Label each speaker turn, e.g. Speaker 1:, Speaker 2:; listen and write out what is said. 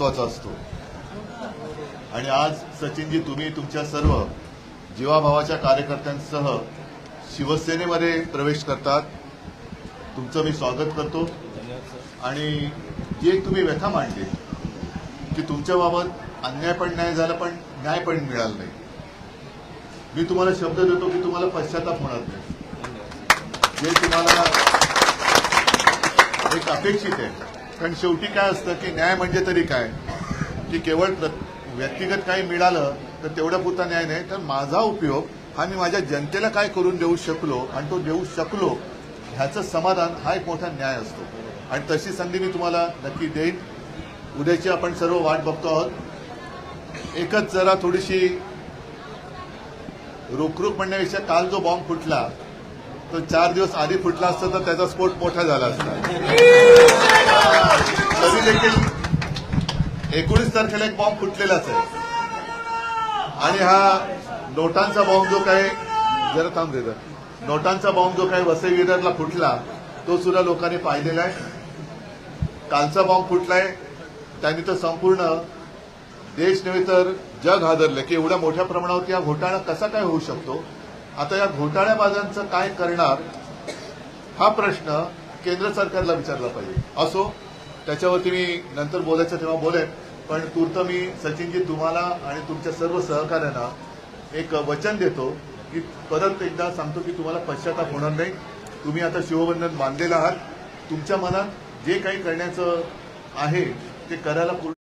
Speaker 1: महत्त्वाचा असतो. आणि आज सचिनजी तुम्ही तुमच्या सर्व जीवाभावाच्या कार्यकर्त्यांसह शिवसेनेमध्ये प्रवेश करतात. तुमचं मी स्वागत करतो. आणि जे तुम्ही व्यथा मांडली की तुमच्याबाबत अन्याय पण न्याय झाला पण न्याय पण मिळाला नाही. मी तुम्हाला शब्द देतो की तुम्हाला पश्चाताप होणार नाही. जे तुम्हाला एक अपेक्षित आहे. कारण शेवटी काय असतं की न्याय म्हणजे तरी काय? की केवळ व्यक्तिगत काही मिळालं तर तेवढ्या पुरता न्याय नाही. तर माझा उपयोग हा मी माझ्या जनतेला काय करून देऊ शकलो आणि तो देऊ शकलो ह्याचं समाधान हा एक मोठा न्याय असतो. आणि तशी संधी मी तुम्हाला नक्की देईन. उद्याची आपण सर्व वाट बघतो आहोत. एकच जरा थोडीशी रुखरुख म्हणण्यापेक्षा काल जो बॉम्ब फुटला तो चार दिवस आधी फुटला असता तर त्याचा स्फोट मोठा झाला असता. तरी देखील एकोणीस तारखेला एक बॉम्ब फुटलेलाच आहे. आणि हा नोटांचा बॉम्ब जो काय जरा थांब रे नोटांचा बॉम्ब जो काय वसई विरारला फुटला तो सुद्धा लोकांनी पाहिलेला आहे. कालचा बॉम्ब फुटलाय त्यांनी तर संपूर्ण देश नव्हे तर जग हादरलं की एवढ्या मोठ्या प्रमाणावरती हा घोटाळा कसा काय होऊ शकतो? आता या घोटाळ्याबाजांचं काय करणार? हा प्रश्न केंद्र सरकारला विचारला पाहिजे. असो त्याच्यावरती मी नंतर बोलायचं तेव्हा बोलेन पण तूर्त मी सचिनजी तुम्हाला आणि तुमच्या सर्व सहकार्यांना एक वचन देतो की परत एकदा सांगतो की तुम्हाला पश्चाताप होणार नाही. तुम्ही आता शिवबंधन बांधलेलं आहात. तुमच्या मनात जे काही करण्याचं आहे ते करायला पूर्ण